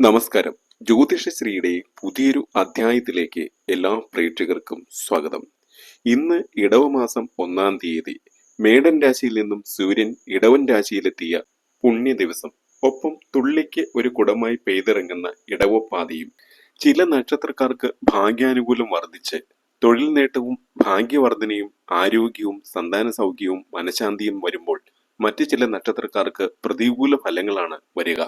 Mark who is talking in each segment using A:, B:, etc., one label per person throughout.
A: നമസ്കാരം. ജ്യോതിഷശ്രീയുടെ പുതിയൊരു അധ്യായത്തിലേക്ക് എല്ലാ പ്രേക്ഷകർക്കും സ്വാഗതം. ഇന്ന് ഇടവമാസം ഒന്നാം തീയതി. മേടൻ രാശിയിൽ നിന്നും സൂര്യൻ ഇടവൻ രാശിയിലെത്തിയ പുണ്യ ദിവസം. ഒപ്പം തുള്ളിക്ക് ഒരു കുടമായി പെയ്തിറങ്ങുന്ന ഇടവപ്പാതയും ചില നക്ഷത്രക്കാർക്ക് ഭാഗ്യാനുകൂലം വർദ്ധിച്ച് തൊഴിൽ നേട്ടവും ഭാഗ്യവർദ്ധനയും ആരോഗ്യവും സന്താന സൗഖ്യവും മനഃശാന്തിയും വരുമ്പോൾ മറ്റു ചില നക്ഷത്രക്കാർക്ക് പ്രതികൂല ഫലങ്ങളാണ് വരിക.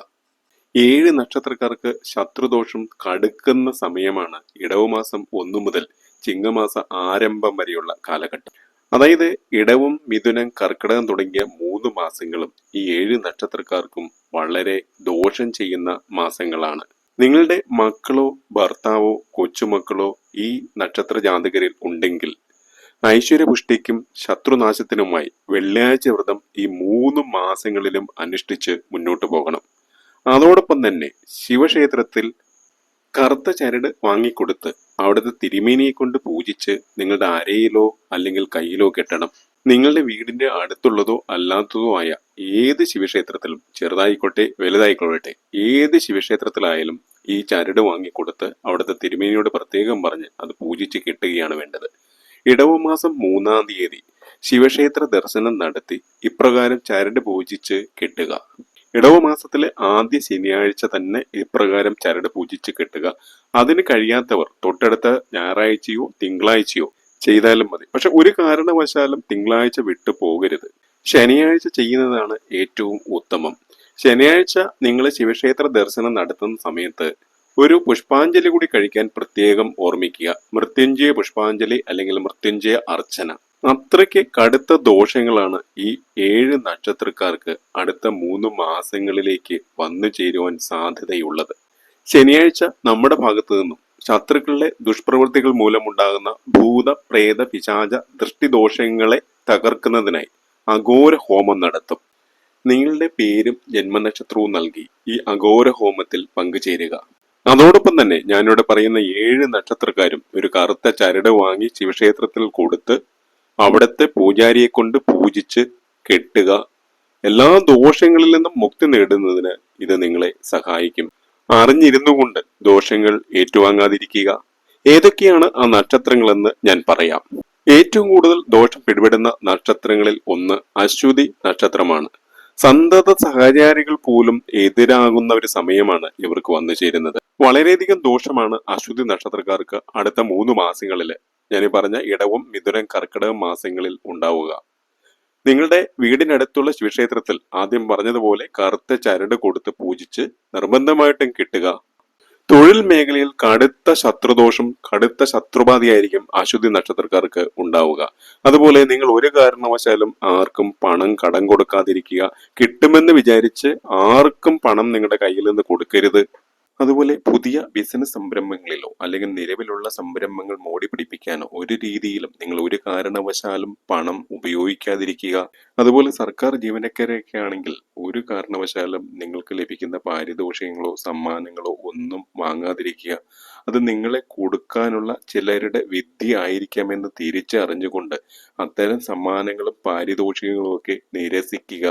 A: ഏഴ് നക്ഷത്രക്കാർക്ക് ശത്രുദോഷം കടുക്കുന്ന സമയമാണ് ഇടവമാസം ഒന്നു മുതൽ ചിങ്ങമാസ ആരംഭം വരെയുള്ള കാലഘട്ടം. അതായത് ഇടവും മിഥുനം കർക്കിടകം തുടങ്ങിയ മൂന്ന് മാസങ്ങളും ഈ ഏഴ് നക്ഷത്രക്കാർക്കും വളരെ ദോഷം ചെയ്യുന്ന മാസങ്ങളാണ്. നിങ്ങളുടെ മക്കളോ ഭർത്താവോ കൊച്ചുമക്കളോ ഈ നക്ഷത്ര ജാതകരിൽ ഉണ്ടെങ്കിൽ ഐശ്വര്യപുഷ്ടിക്കും ശത്രുനാശത്തിനുമായി വെള്ളിയാഴ്ച വ്രതം ഈ മൂന്ന് മാസങ്ങളിലും അനുഷ്ഠിച്ച് മുന്നോട്ടു പോകണം. അതോടൊപ്പം തന്നെ ശിവക്ഷേത്രത്തിൽ കറുത്ത ചരട് വാങ്ങിക്കൊടുത്ത് അവിടുത്തെ തിരുമേനിയെ കൊണ്ട് പൂജിച്ച് നിങ്ങളുടെ അരയിലോ അല്ലെങ്കിൽ കയ്യിലോ കെട്ടണം. നിങ്ങളുടെ വീടിന്റെ അടുത്തുള്ളതോ അല്ലാത്തതോ ആയ ഏത് ശിവക്ഷേത്രത്തിലും ചെറുതായിക്കോട്ടെ വലുതായിക്കൊള്ളട്ടെ ഏത് ശിവക്ഷേത്രത്തിലായാലും ഈ ചരട് വാങ്ങിക്കൊടുത്ത് അവിടുത്തെ തിരുമേനിയോട് പ്രത്യേകം പറഞ്ഞ് അത് പൂജിച്ച് കെട്ടുകയാണ് വേണ്ടത്. ഇടവമാസം മൂന്നാം തീയതി ശിവക്ഷേത്ര ദർശനം നടത്തി ഇപ്രകാരം ചരട് പൂജിച്ച് കെട്ടുക. ഇടവമാസത്തിലെ ആദ്യ ശനിയാഴ്ച തന്നെ ഇപ്രകാരം ചരട് പൂജിച്ച് കെട്ടുക. അതിന് കഴിയാത്തവർ തൊട്ടടുത്ത ഞായറാഴ്ചയോ തിങ്കളാഴ്ചയോ ചെയ്താലും മതി. പക്ഷെ ഒരു കാരണവശാലും തിങ്കളാഴ്ച വിട്ടു പോകരുത്. ശനിയാഴ്ച ചെയ്യുന്നതാണ് ഏറ്റവും ഉത്തമം. ശനിയാഴ്ച നിങ്ങൾ ശിവക്ഷേത്ര ദർശനം നടത്തുന്ന സമയത്ത് ഒരു പുഷ്പാഞ്ജലി കൂടി കഴിക്കാൻ പ്രത്യേകം ഓർമ്മിക്കുക. മൃത്യുഞ്ജയ പുഷ്പാഞ്ജലി അല്ലെങ്കിൽ മൃത്യുഞ്ജയ അർച്ചന. അത്രയ്ക്ക് കടുത്ത ദോഷങ്ങളാണ് ഈ ഏഴ് നക്ഷത്രക്കാർക്ക് അടുത്ത മൂന്ന് മാസങ്ങളിലേക്ക് വന്നു ചേരുവാൻ സാധ്യതയുള്ളത്. ശനിയാഴ്ച നമ്മുടെ ഭാഗത്തു നിന്നും ശത്രുക്കളുടെ ദുഷ്പ്രവൃത്തികൾ മൂലമുണ്ടാകുന്ന ഭൂത പ്രേത പിശാച ദൃഷ്ടിദോഷങ്ങളെ തകർക്കുന്നതിനായി അഘോര ഹോമം നടത്തും. നിങ്ങളുടെ പേരും ജന്മനക്ഷത്രവും നൽകി ഈ അഘോര ഹോമത്തിൽ പങ്കുചേരുക. അതോടൊപ്പം തന്നെ ഞാനിവിടെ പറയുന്ന ഏഴ് നക്ഷത്രക്കാരും ഒരു കറുത്ത ചരട് വാങ്ങി ശിവക്ഷേത്രത്തിൽ കൊടുത്ത് അവിടുത്തെ പൂജാരിയെ കൊണ്ട് പൂജിച്ച് കെട്ടുക. എല്ലാ ദോഷങ്ങളിൽ നിന്നും മുക്തി നേടുന്നതിന് ഇത് നിങ്ങളെ സഹായിക്കും. അറിഞ്ഞിരുന്നുകൊണ്ട് ദോഷങ്ങൾ ഏറ്റുവാങ്ങാതിരിക്കുക. ഏതൊക്കെയാണ് ആ നക്ഷത്രങ്ങളെന്ന് ഞാൻ പറയാം. ഏറ്റവും കൂടുതൽ ദോഷം പിടിപെടുന്ന നക്ഷത്രങ്ങളിൽ ഒന്ന് അശ്വതി നക്ഷത്രമാണ്. സന്തത സഹചാരികൾ പോലും എതിരാകുന്ന ഒരു സമയമാണ് ഇവർക്ക് വന്നു ചേരുന്നത്. വളരെയധികം ദോഷമാണ് അശ്വതി നക്ഷത്രക്കാർക്ക് അടുത്ത മൂന്ന് മാസങ്ങളിൽ ഞാൻ പറഞ്ഞ ഇടവും മിഥുനം കർക്കിടകം മാസങ്ങളിൽ ഉണ്ടാവുക. നിങ്ങളുടെ വീടിനടുത്തുള്ള ശിവക്ഷേത്രത്തിൽ ആദ്യം പറഞ്ഞതുപോലെ കറുത്ത ചരട് കൊടുത്ത് പൂജിച്ച് നിർബന്ധമായിട്ടും കിട്ടുക. തൊഴിൽ മേഖലയിൽ കടുത്ത ശത്രുദോഷം കടുത്ത ശത്രുബാധയായിരിക്കും അശുദ്ധി നക്ഷത്രക്കാർക്ക് ഉണ്ടാവുക. അതുപോലെ നിങ്ങൾ ഒരു കാരണവശാലും ആർക്കും പണം കടം കൊടുക്കാതിരിക്കുക. കിട്ടുമെന്ന് വിചാരിച്ച് ആർക്കും പണം നിങ്ങളുടെ കയ്യിൽ നിന്ന് കൊടുക്കരുത്. അതുപോലെ പുതിയ ബിസിനസ് സംരംഭങ്ങളിലോ അല്ലെങ്കിൽ നിലവിലുള്ള സംരംഭങ്ങൾ മോടി പിടിപ്പിക്കാനോ ഒരു രീതിയിലും നിങ്ങൾ ഒരു കാരണവശാലും പണം ഉപയോഗിക്കാതിരിക്കുക. അതുപോലെ സർക്കാർ ജീവനക്കാരൊക്കെ ആണെങ്കിൽ ഒരു കാരണവശാലും നിങ്ങൾക്ക് ലഭിക്കുന്ന പാരിതോഷികങ്ങളോ സമ്മാനങ്ങളോ ഒന്നും വാങ്ങാതിരിക്കുക. അത് നിങ്ങളെ കൊടുക്കാനുള്ള ചിലരുടെ വിദ്യ ആയിരിക്കാമെന്ന് തിരിച്ചറിഞ്ഞുകൊണ്ട് അത്തരം സമ്മാനങ്ങളും പാരിതോഷികങ്ങളും ഒക്കെ നിരസിക്കുക.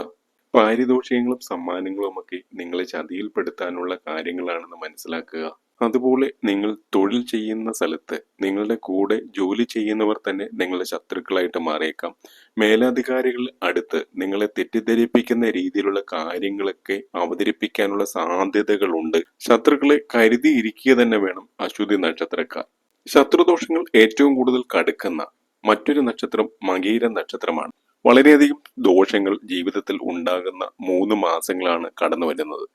A: പാരിതോഷികങ്ങളും സമ്മാനങ്ങളും ഒക്കെ നിങ്ങളെ ചതിയിൽപ്പെടുത്താനുള്ള കാര്യങ്ങളാണെന്ന് മനസ്സിലാക്കുക. അതുപോലെ നിങ്ങൾ തൊഴിൽ ചെയ്യുന്ന സ്ഥലത്ത് നിങ്ങളുടെ കൂടെ ജോലി ചെയ്യുന്നവർ തന്നെ നിങ്ങളുടെ ശത്രുക്കളായിട്ട് മാറിയേക്കാം. മേലധികാരികൾ അടുത്ത് നിങ്ങളെ തെറ്റിദ്ധരിപ്പിക്കുന്ന രീതിയിലുള്ള കാര്യങ്ങളൊക്കെ അവതരിപ്പിക്കാനുള്ള സാധ്യതകളുണ്ട്. ശത്രുക്കളെ കരുതിയിരിക്കുക തന്നെ വേണം അശ്വതി നക്ഷത്രക്കാർ. ശത്രുദോഷങ്ങൾ ഏറ്റവും കൂടുതൽ കടുക്കുന്ന മറ്റൊരു നക്ഷത്രം മകീര നക്ഷത്രമാണ്. വളരെയധികം ദോഷങ്ങൾ ജീവിതത്തിൽ ഉണ്ടാകുന്ന മൂന്ന് മാസങ്ങളാണ് കടന്നു വരുന്നത്.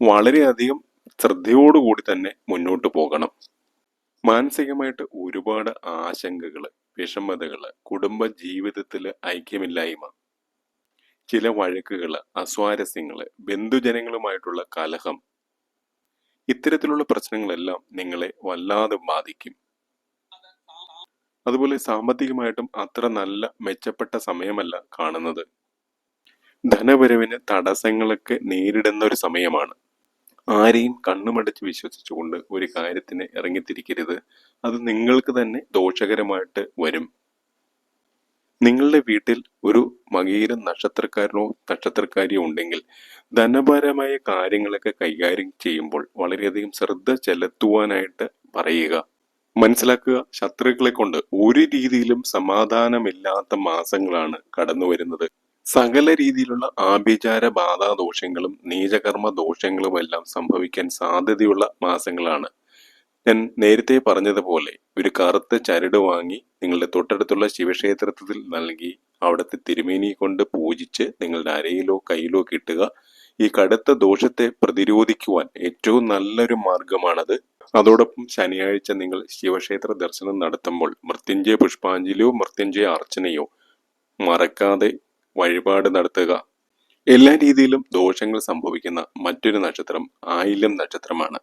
A: വളരെയധികം ശ്രദ്ധയോടുകൂടി തന്നെ മുന്നോട്ട് പോകണം. മാനസികമായിട്ട് ഒരുപാട് ആശങ്കകൾ വിഷമതകൾ കുടുംബ ജീവിതത്തിൽ ഐക്യമില്ലായ്മ ചില വഴക്കുകൾ അസ്വാരസ്യങ്ങൾ ബന്ധുജനങ്ങളുമായിട്ടുള്ള കലഹം ഇത്തരത്തിലുള്ള പ്രശ്നങ്ങളെല്ലാം നിങ്ങളെ വല്ലാതെ ബാധിക്കും. അതുപോലെ സാമ്പത്തികമായിട്ടും അത്ര നല്ല മെച്ചപ്പെട്ട സമയമല്ല കാണുന്നത്. ധനവരവിന് തടസ്സങ്ങളൊക്കെ നേരിടുന്ന ഒരു സമയമാണ്. ആരെയും കണ്ണുമടച്ച് വിശ്വസിച്ചുകൊണ്ട് ഒരു കാര്യത്തിന് ഇറങ്ങിത്തിരിക്കരുത്. അത് നിങ്ങൾക്ക് തന്നെ ദോഷകരമായിട്ട് വരും. നിങ്ങളുടെ വീട്ടിൽ ഒരു മകീര നക്ഷത്രക്കാരനോ നക്ഷത്രക്കാരിയോ ഉണ്ടെങ്കിൽ ധനപരമായ കാര്യങ്ങളൊക്കെ കൈകാര്യം ചെയ്യുമ്പോൾ വളരെയധികം ശ്രദ്ധ ചെലുത്തുവാനായിട്ട് പറയുക. മനസ്സിലാക്കുക. ശത്രുക്കളെ കൊണ്ട് ഒരു രീതിയിലും സമാധാനമില്ലാത്ത മാസങ്ങളാണ് കടന്നു വരുന്നത്. സകല രീതിയിലുള്ള ആഭിചാര ബാധാ ദോഷങ്ങളും നീചകർമ്മ ദോഷങ്ങളും എല്ലാം സംഭവിക്കാൻ സാധ്യതയുള്ള മാസങ്ങളാണ്. ഞാൻ നേരത്തെ പറഞ്ഞതുപോലെ ഒരു കറുത്ത ചരട് വാങ്ങി നിങ്ങളുടെ തൊട്ടടുത്തുള്ള ശിവക്ഷേത്രത്തിൽ നൽകി അവിടുത്തെ തിരുമേനി കൊണ്ട് പൂജിച്ച് നിങ്ങളുടെ അരയിലോ കയ്യിലോ കിട്ടുക. ഈ കടുത്ത ദോഷത്തെ പ്രതിരോധിക്കുവാൻ ഏറ്റവും നല്ലൊരു മാർഗമാണത്. അതോടൊപ്പം ശനിയാഴ്ച നിങ്ങൾ ശിവക്ഷേത്ര ദർശനം നടത്തുമ്പോൾ മൃത്യുഞ്ജയ പുഷ്പാഞ്ജലിയോ മൃത്യുഞ്ജയ അർച്ചനയോ മറക്കാതെ വഴിപാട് നടത്തുക. എല്ലാ രീതിയിലും ദോഷങ്ങൾ സംഭവിക്കുന്ന മറ്റൊരു നക്ഷത്രം ആയില്യം നക്ഷത്രമാണ്.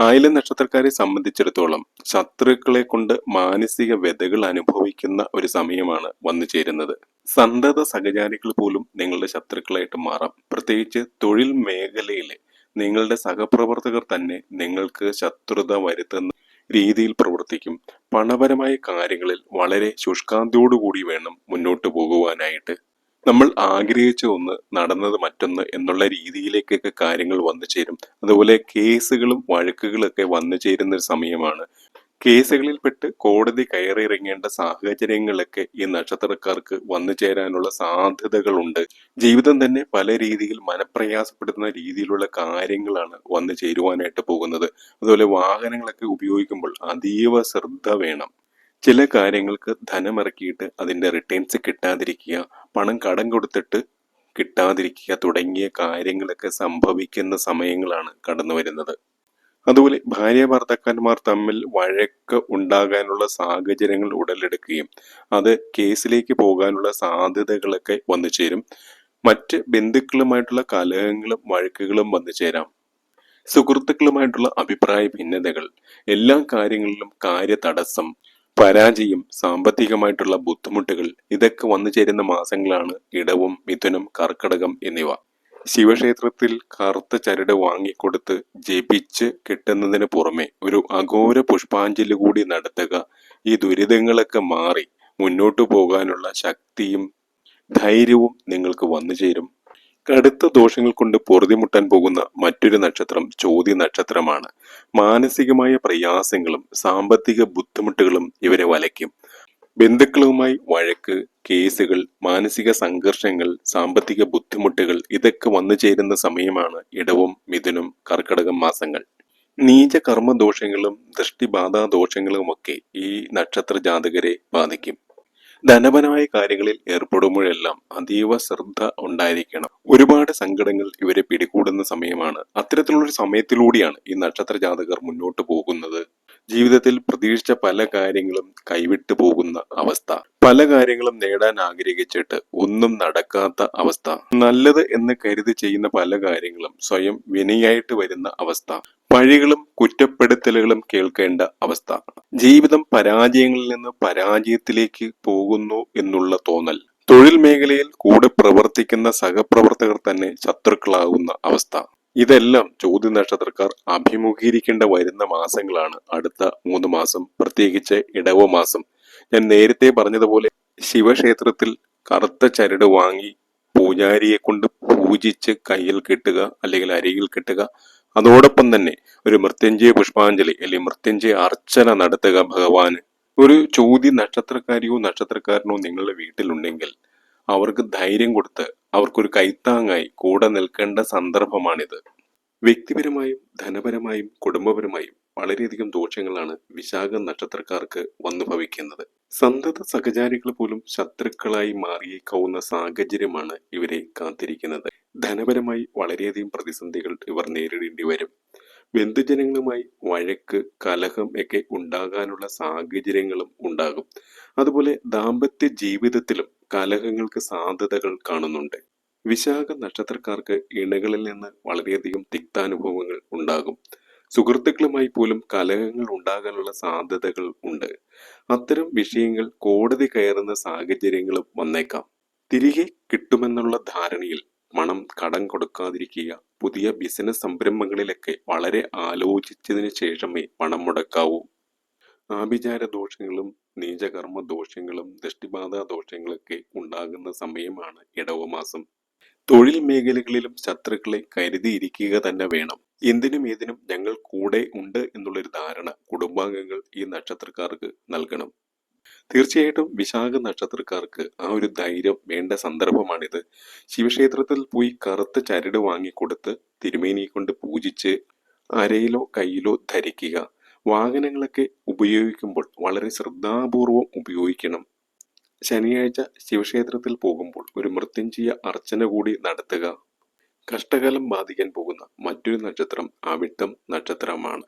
A: ആയില്യം നക്ഷത്രക്കാരെ സംബന്ധിച്ചിടത്തോളം ശത്രുക്കളെ കൊണ്ട് മാനസിക വ്യതകൾ അനുഭവിക്കുന്ന ഒരു സമയമാണ് വന്നു ചേരുന്നത്. സന്തത സഹചാരികൾ പോലും നിങ്ങളുടെ ശത്രുക്കളായിട്ട് മാറാം. പ്രത്യേകിച്ച് തൊഴിൽ മേഖലയിലെ നിങ്ങളുടെ സഹപ്രവർത്തകർ തന്നെ നിങ്ങൾക്ക് ശത്രുത വരുത്തുന്ന രീതിയിൽ പ്രവർത്തിക്കും. പണപരമായ കാര്യങ്ങളിൽ വളരെ ശുഷ്കാന്തിയോടുകൂടി വേണം മുന്നോട്ട് പോകുവാനായിട്ട്. നമ്മൾ ആഗ്രഹിച്ച ഒന്ന് നടന്നത് മറ്റൊന്ന് എന്നുള്ള രീതിയിലേക്കൊക്കെ കാര്യങ്ങൾ വന്നു ചേരും. അതുപോലെ കേസുകളും വഴക്കുകളൊക്കെ വന്നു ചേരുന്ന ഒരു സമയമാണ് കേസുകളിൽപ്പെട്ട് കോടതി കയറിയിറങ്ങേണ്ട സാഹചര്യങ്ങളൊക്കെ ഈ നക്ഷത്രക്കാർക്ക് വന്നു ചേരാനുള്ള സാധ്യതകളുണ്ട്. ജീവിതം തന്നെ പല രീതിയിൽ മനപ്രയാസപ്പെടുത്തുന്ന രീതിയിലുള്ള കാര്യങ്ങളാണ് വന്നു ചേരുവാനായിട്ട് പോകുന്നത്. അതുപോലെ വാഹനങ്ങളൊക്കെ ഉപയോഗിക്കുമ്പോൾ അതീവ ശ്രദ്ധ വേണം. ചില കാര്യങ്ങൾക്ക് ധനമിറക്കിയിട്ട് അതിന്റെ റിട്ടേൺസ് കിട്ടാതിരിക്കുക പണം കടം കൊടുത്തിട്ട് കിട്ടാതിരിക്കുക തുടങ്ങിയ കാര്യങ്ങളൊക്കെ സംഭവിക്കുന്ന സമയങ്ങളാണ് കടന്നു വരുന്നത് അതുപോലെ ഭാര്യ ഭർത്താക്കന്മാർ തമ്മിൽ വഴക്ക് ഉണ്ടാകാനുള്ള സാഹചര്യങ്ങൾ ഉടലെടുക്കുകയും അത് കേസിലേക്ക് പോകാനുള്ള സാധ്യതകളൊക്കെ വന്നു ചേരും. മറ്റ് ബന്ധുക്കളുമായിട്ടുള്ള കലഹങ്ങളും വഴക്കുകളും വന്നു ചേരാം. സുഹൃത്തുക്കളുമായിട്ടുള്ള അഭിപ്രായ ഭിന്നതകൾ എല്ലാ കാര്യങ്ങളിലും കാര്യ തടസ്സം പരാജയം സാമ്പത്തികമായിട്ടുള്ള ബുദ്ധിമുട്ടുകൾ ഇതൊക്കെ വന്നു ചേരുന്ന മാസങ്ങളാണ് ഇടവും മിഥുനം കർക്കടകം എന്നിവ. ശിവക്ഷേത്രത്തിൽ കറുത്ത ചരട് വാങ്ങിക്കൊടുത്ത് ജപിച്ച് കിട്ടുന്നതിന് പുറമെ ഒരു അഘോര പുഷ്പാഞ്ജലി കൂടി നടത്തുക. ഈ ദുരിതങ്ങളൊക്കെ മാറി മുന്നോട്ടു പോകാനുള്ള ശക്തിയും ധൈര്യവും നിങ്ങൾക്ക് വന്നു ചേരും. കടുത്ത ദോഷങ്ങൾ കൊണ്ട് പൊറുതിമുട്ടാൻ പോകുന്ന മറ്റൊരു നക്ഷത്രം ചോദ്യ നക്ഷത്രമാണ്. മാനസികമായ പ്രയാസങ്ങളും സാമ്പത്തിക ബുദ്ധിമുട്ടുകളും ഇവരെ വലയ്ക്കും. ബന്ധുക്കളുമായി വഴക്ക് കേസുകൾ മാനസിക സംഘർഷങ്ങൾ സാമ്പത്തിക ബുദ്ധിമുട്ടുകൾ ഇതൊക്കെ വന്നു ചേരുന്ന സമയമാണ് ഇടവും മിഥുനും കർക്കടകം മാസങ്ങൾ. നീച കർമ്മദോഷങ്ങളും ദൃഷ്ടിബാധാ ദോഷങ്ങളുമൊക്കെ ഈ നക്ഷത്ര ജാതകരെ ബാധിക്കും. ധനപരമായ കാര്യങ്ങളിൽ ഏർപ്പെടുമ്പോഴെല്ലാം അതീവ ശ്രദ്ധ ഉണ്ടായിരിക്കണം. ഒരുപാട് സങ്കടങ്ങൾ ഇവരെ പിടികൂടുന്ന സമയമാണ്. അത്തരത്തിലുള്ള സമയത്തിലൂടെയാണ് ഈ നക്ഷത്ര ജാതകർ മുന്നോട്ട് പോകുന്നത്. ജീവിതത്തിൽ പ്രതീക്ഷിച്ച പല കാര്യങ്ങളും കൈവിട്ടു പോകുന്ന അവസ്ഥ. പല കാര്യങ്ങളും നേടാൻ ആഗ്രഹിച്ചിട്ട് ഒന്നും നടക്കാത്ത അവസ്ഥ. നല്ലത് എന്ന് കരുതി ചെയ്യുന്ന പല കാര്യങ്ങളും സ്വയം വിനയായിട്ട് വരുന്ന അവസ്ഥ. പഴികളും കുറ്റപ്പെടുത്തലുകളും കേൾക്കേണ്ട അവസ്ഥ. ജീവിതം പരാജയങ്ങളിൽ നിന്ന് പരാജയത്തിലേക്ക് പോകുന്നു എന്നുള്ള തോന്നൽ. തൊഴിൽ മേഖലയിൽ കൂടെ പ്രവർത്തിക്കുന്ന സഹപ്രവർത്തകർ തന്നെ ശത്രുക്കളാകുന്ന അവസ്ഥ. ഇതെല്ലാം ചോദ്യ നക്ഷത്രക്കാർ അഭിമുഖീകരിക്കേണ്ട വരുന്ന മാസങ്ങളാണ്. അടുത്ത മൂന്ന് മാസം പ്രത്യേകിച്ച് ഇടവ മാസം. ഞാൻ നേരത്തെ പറഞ്ഞതുപോലെ ശിവക്ഷേത്രത്തിൽ കറുത്ത ചരട് വാങ്ങി പൂജാരിയെ കൊണ്ട് പൂജിച്ച് കയ്യിൽ കെട്ടുക അല്ലെങ്കിൽ അരികിൽ കെട്ടുക. അതോടൊപ്പം തന്നെ ഒരു മൃത്യുഞ്ജയ പുഷ്പാഞ്ജലി അല്ലെങ്കിൽ മൃത്യുഞ്ജയ അർച്ചന നടത്തുക ഭഗവാന്. ഒരു ചോദ്യ നക്ഷത്രക്കാരിയോ നക്ഷത്രക്കാരനോ നിങ്ങളുടെ വീട്ടിലുണ്ടെങ്കിൽ അവർക്ക് ധൈര്യം കൊടുത്ത് അവർക്കൊരു കൈത്താങ്ങായി കൂടെ നിൽക്കേണ്ട സന്ദർഭമാണിത്. വ്യക്തിപരമായും ധനപരമായും കുടുംബപരമായും വളരെയധികം ദോഷങ്ങളാണ് വിശാഖ നക്ഷത്രക്കാർക്ക് വന്നു ഭവിക്കുന്നത്. സന്തത സഹചാരികൾ പോലും ശത്രുക്കളായി മാറിയേക്കാവുന്ന സാഹചര്യമാണ് ഇവരെ കാത്തിരിക്കുന്നത്. ധനപരമായി വളരെയധികം പ്രതിസന്ധികൾ ഇവർ നേരിടേണ്ടി വരും. ബന്ധുജനങ്ങളുമായി വഴക്ക് കലഹം ഒക്കെ ഉണ്ടാകാനുള്ള സാഹചര്യങ്ങളും ഉണ്ടാകും. അതുപോലെ ദാമ്പത്യ ജീവിതത്തിലും കലഹങ്ങൾക്ക് സാധ്യതകൾ കാണുന്നുണ്ട്. വിശാഖ നക്ഷത്രക്കാർക്ക് ഇണകളിൽ നിന്ന് വളരെയധികം തിക്താനുഭവങ്ങൾ ഉണ്ടാകും. സുഹൃത്തുക്കളുമായി പോലും കലഹങ്ങൾ ഉണ്ടാകാനുള്ള സാധ്യതകൾ ഉണ്ട്. അത്തരം വിഷയങ്ങൾ കോടതി കയറുന്ന സാഹചര്യങ്ങളും വന്നേക്കാം. തിരികെ കിട്ടുമെന്നുള്ള ധാരണയിൽ മണം കടം കൊടുക്കാതിരിക്കുക പുതിയ ബിസിനസ് സംരംഭങ്ങളിലൊക്കെ വളരെ ആലോചിച്ചതിന് ശേഷമേ പണം മുടക്കാവൂ. ആഭിചാര ദോഷങ്ങളും നീചകർമ്മ ദോഷങ്ങളും ദൃഷ്ടിബാധ ദോഷങ്ങളൊക്കെ ഉണ്ടാകുന്ന സമയമാണ് ഇടവമാസം. തൊഴിൽ മേഖലകളിലും ശത്രുക്കളെ കരുതിയിരിക്കുക തന്നെ വേണം. എന്തിനും ഏതിനും ഞങ്ങൾ കൂടെ ഉണ്ട് എന്നുള്ളൊരു ധാരണ കുടുംബാംഗങ്ങൾ ഈ നക്ഷത്രക്കാർക്ക് നൽകണം. തീർച്ചയായിട്ടും വിശാഖ നക്ഷത്രക്കാർക്ക് ആ ഒരു ധൈര്യം വേണ്ട സന്ദർഭമാണിത്. ശിവക്ഷേത്രത്തിൽ പോയി കറുത്ത ചരട് വാങ്ങിക്കൊടുത്ത് തിരുമേനിയെ കൊണ്ട് പൂജിച്ച് അരയിലോ കയ്യിലോ ധരിക്കുക. വാഹനങ്ങളൊക്കെ ഉപയോഗിക്കുമ്പോൾ വളരെ ശ്രദ്ധാപൂർവം ഉപയോഗിക്കണം. ശനിയാഴ്ച ശിവക്ഷേത്രത്തിൽ പോകുമ്പോൾ ഒരു മൃത്യുഞ്ജയ അർച്ചന കൂടി നടത്തുക. കഷ്ടകാലം ബാധിക്കാൻ പോകുന്ന മറ്റൊരു നക്ഷത്രം അവിട്ടം നക്ഷത്രമാണ്.